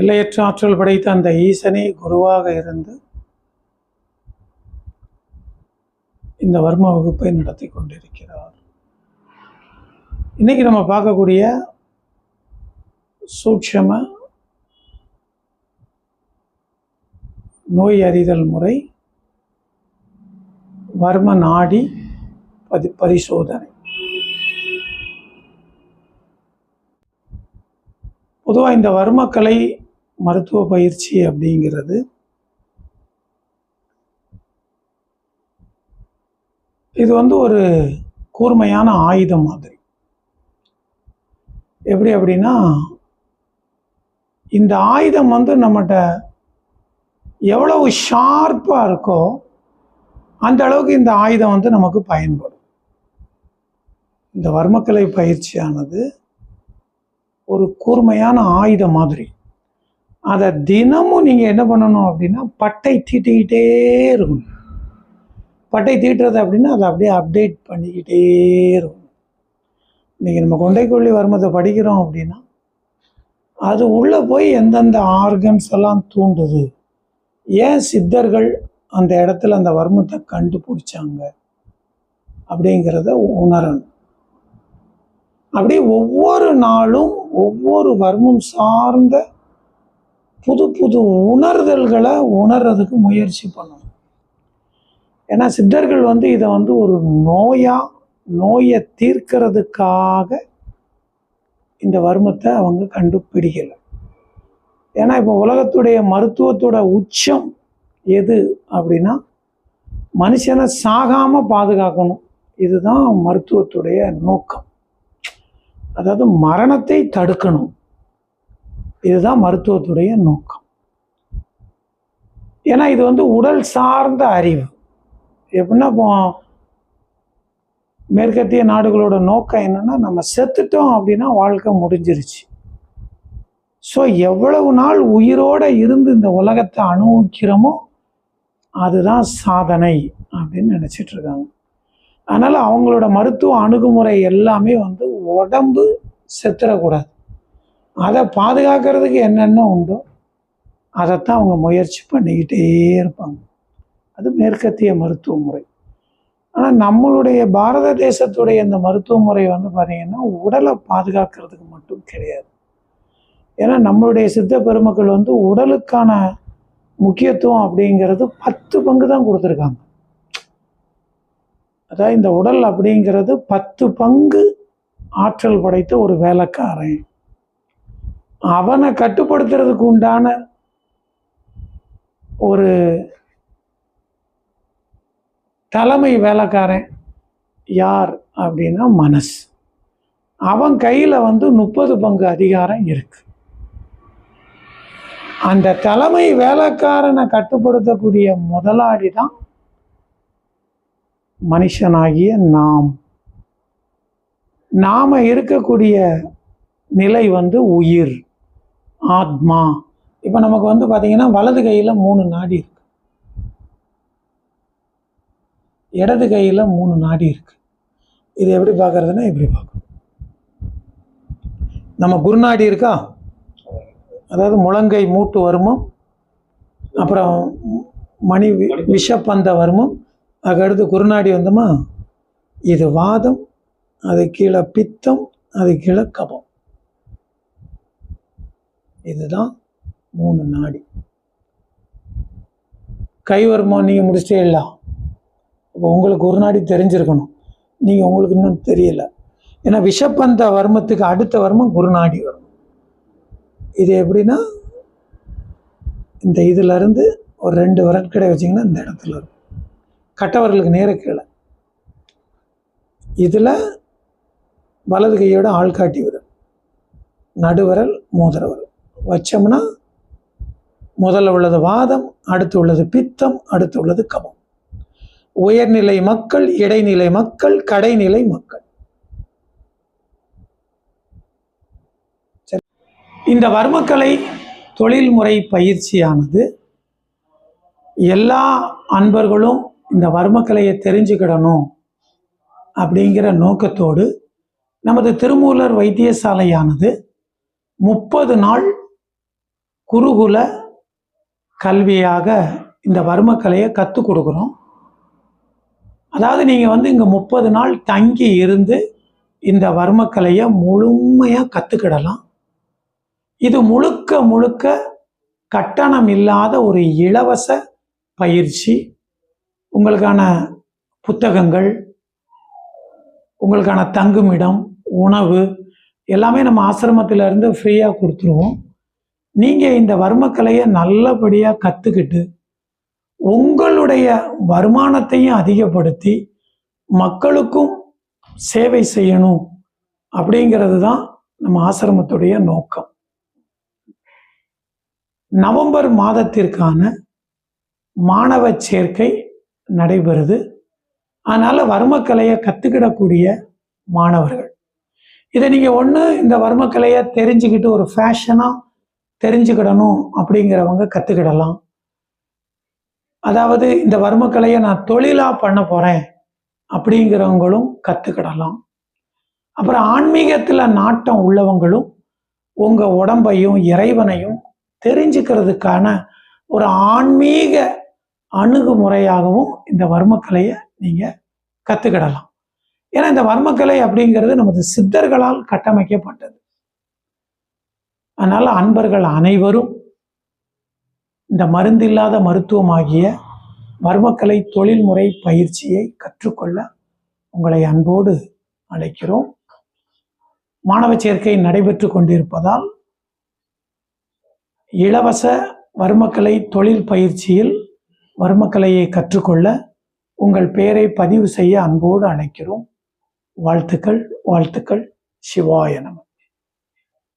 எல்லையற்ற ஆற்றல் படைத்த அந்த ஈசனே குருவாக இருந்து இந்த வர்ம வகுப்பை நடத்தி கொண்டிருக்கிறார். இன்னைக்கு நம்ம பார்க்கக்கூடிய சூட்சம நோய் அறிதல் முறை வர்ம நாடி பதி பரிசோதனை. பொதுவாக இந்த வர்மக்கலை மருத்துவ பயிற்சி அப்படிங்கிறது. இது வந்து ஒரு கூர்மையான ஆயுதம் மாதிரி. எப்படி அப்படின்னா இந்த ஆயுதம் வந்து நம்மகிட்ட எவ்வளவு ஷார்ப்பாக இருக்கோ அந்த அளவுக்கு இந்த ஆயுதம் வந்து நமக்கு பயன்படும். இந்த வர்மக்கலை பயிற்சியானது ஒரு கூர்மையான ஆயுதம் மாதிரி. அதை தினமும் நீங்கள் என்ன பண்ணணும் அப்படின்னா பட்டை தீட்டிக்கிட்டே இருக்கணும். பட்டை தீட்டுறது அப்படின்னா அதை அப்படியே அப்டேட் பண்ணிக்கிட்டே இருக்கும் இன்றைக்கி நம்ம கொண்டைக்கொல்லி வர்மத்தை படிக்கிறோம் அப்படின்னா அது உள்ளே போய் எந்தெந்த ஆர்கன்ஸ் எல்லாம் தூண்டுது ஏன் சித்தர்கள் அந்த இடத்துல அந்த வர்மத்தை கண்டுபிடிச்சாங்க அப்படிங்கிறத உணரணும். அப்படியே ஒவ்வொரு நாளும் ஒவ்வொரு வர்மம் சார்ந்த புது புது உணர்தல்களை உணர்றதுக்கு முயற்சி பண்ணணும். ஏன்னா சித்தர்கள் வந்து இதை வந்து ஒரு நோயா நோயை தீர்க்கிறதுக்காக இந்த வர்மத்தை அவங்க கண்டுபிடிக்கலை. ஏன்னா இப்போ உலகத்துடைய மருத்துவத்தோட உச்சம் எது அப்படின்னா மனுஷனை சாகாம பாதுகாக்கணும். இதுதான் மருத்துவத்துடைய நோக்கம். அதாவது மரணத்தை தடுக்கணும். இதுதான் மருத்துவத்துடைய நோக்கம். ஏன்னா இது வந்து உடல் சார்ந்த அறிவு. எப்படின்னா இப்போ மேற்கத்திய நாடுகளோட நோக்கம் என்னென்னா நம்ம செத்துட்டோம் அப்படின்னா வாழ்க்கை முடிஞ்சிருச்சு. ஸோ எவ்வளவு நாள் உயிரோட இருந்து இந்த உலகத்தை அனுபவிக்கிறோமோ அதுதான் சாதனை அப்படின்னு நினச்சிட்டு இருக்காங்க. அதனால் அவங்களோட மருத்துவ அணுகுமுறை எல்லாமே வந்து உடம்பு செத்துடக்கூடாது அதை பாதுகாக்கிறதுக்கு என்னென்ன உண்டோ அதைத்தான் அவங்க முயற்சி பண்ணிக்கிட்டே இருப்பாங்க. அது மேற்கத்திய மருத்துவ முறை. ஆனால் நம்மளுடைய பாரத தேசத்துடைய இந்த மருத்துவ முறை வந்து பார்த்திங்கன்னா உடலை பாதுகாக்கிறதுக்கு மட்டும் கிடையாது. ஏன்னா நம்மளுடைய சித்த பெருமக்கள் வந்து உடலுக்கான முக்கியத்துவம் அப்படிங்கிறது பத்து பங்கு தான் கொடுத்துருக்காங்க. அதாவது இந்த உடல் அப்படிங்கிறது பத்து பங்கு ஆற்றல் படைத்த ஒரு வேலைக்காரன். அவனை கட்டுப்படுத்துறதுக்கு உண்டான ஒரு தலைமை வேலைக்காரன் யார் அப்படின்னா மனசு. அவன் கையில் வந்து முப்பது பங்கு அதிகாரம் இருக்கு. அந்த தலைமை வேலைக்காரனை கட்டுப்படுத்தக்கூடிய முதலாளி தான் மனுஷனாகிய நாம். நாம் இருக்கக்கூடிய நிலை வந்து உயிர். ஆத்மா. இப்போ நமக்கு வந்து பார்த்தீங்கன்னா வலது கையில் மூணு நாடி இருக்கு. இடது கையில் மூணு நாடி இருக்கு. இது எப்படி பார்க்கறதுன்னா எப்படி பார்க்கணும். நம்ம குருநாடி இருக்கா? அதாவது முழங்கை மூட்டு வருமம் அப்புறம் மணி விஷப்பந்த வருமம் அதுக்கடுத்து குருநாடி வந்தோமா? இது வாதம் அது கீழே பித்தம் அது கீழே கபம். இதுதான் மூணு நாடி. கை நீங்கள் முடிச்சிட்டே இல்லை. அப்போ உங்களுக்கு ஒரு நாடி தெரிஞ்சிருக்கணும். நீங்கள் உங்களுக்கு இன்னும் தெரியல. ஏன்னா விஷப்பந்த வர்மத்துக்கு அடுத்த வர்மம் குருநாடி வரும். இது எப்படின்னா இந்த இதுலேருந்து ஒரு ரெண்டு வரட்கடை வச்சிங்கன்னா இந்த இடத்துல இருக்கும் கட்டவர்களுக்கு நேர கீழே. இதில் வலது கையோட ஆள்காட்டி விரல். நடுவரல் மோதிர வச்சோம்னா முதல்ல உள்ளது வாதம் அடுத்து உள்ளது பித்தம் அடுத்து உள்ளது கபம். உயர்நிலை மக்கள் இடைநிலை மக்கள் கடைநிலை மக்கள். இந்த வர்மக்கலை தொழில்முறை பயிற்சியானது எல்லா அன்பர்களும் இந்த வர்மக்கலையை தெரிஞ்சுக்கிடணும் அப்படிங்கிற நோக்கத்தோடு நமது திருமூலர் வைத்தியசாலையானது முப்பது நாள் குருகுல கல்வியாக இந்த வர்மக்கலையை கற்றுக் கொடுக்குறோம். அதாவது நீங்கள் வந்து இங்கே முப்பது நாள் தங்கி இருந்து இந்த வர்மக்கலையை முழுமையாக கற்றுக்கிடலாம் இது முழுக்க முழுக்க கட்டணம் இல்லாத ஒரு இலவச பயிற்சி. உங்களுக்கான புத்தகங்கள் உங்களுக்கான தங்குமிடம் உணவு எல்லாமே நம்ம ஆசிரமத்துல இருந்து ஃப்ரீயாக கொடுத்துருவோம். நீங்கள் இந்த வர்மக்கலையை நல்லபடியாக கற்றுக்கிட்டு உங்களுடைய வருமானத்தையும் அதிகப்படுத்தி மக்களுக்கும் சேவை செய்யணும் அப்படிங்கிறது தான் நம்ம ஆசிரமத்துடைய நோக்கம். நவம்பர் மாதத்திற்கான மாணவ சேர்க்கை நடைபெறுது. அதனால் வர்மக்கலையை கற்றுக்கிடக்கூடிய மாணவர்கள். இதை நீங்கள் ஒன்று இந்த வர்மக்கலையை தெரிஞ்சுக்கிட்டு ஒரு ஃபேஷனாக தெரிஞ்சுக்கிடணும் அப்படிங்கிறவங்க கற்றுக்கிடலாம் அதாவது இந்த வர்மக்கலையை நான் தொழிலாக பண்ண போகிறேன் அப்படிங்கிறவங்களும் கற்றுக்கிடலாம் அப்புறம் ஆன்மீகத்தில் நாட்டம் உள்ளவங்களும் உங்கள் உடம்பையும் இறைவனையும் தெரிஞ்சுக்கிறதுக்கான ஒரு ஆன்மீக அணுகுமுறையாகவும் இந்த வர்மக்கலையை நீங்கள் கற்றுக்கிடலாம் ஏன்னா இந்த வர்மக்கலை அப்படிங்கிறது நமது சித்தர்களால் கட்டமைக்கப்பட்டது. அதனால் அன்பர்கள் அனைவரும் இந்த மருந்தில்லாத மருத்துவமாகிய மர்மக்கலை தொழில்முறை பயிற்சியை கற்றுக்கொள்ள உங்களை அன்போடு அழைக்கிறோம். மாணவ சேர்க்கை நடைபெற்று கொண்டிருப்பதால் இலவச வர்மக்கலை தொழில் பயிற்சியில் வர்மக்கலையை கற்றுக்கொள்ள உங்கள் பெயரை பதிவு செய்ய அன்போடு அழைக்கிறோம். வாழ்த்துக்கள் வாழ்த்துக்கள். சிவாய நம.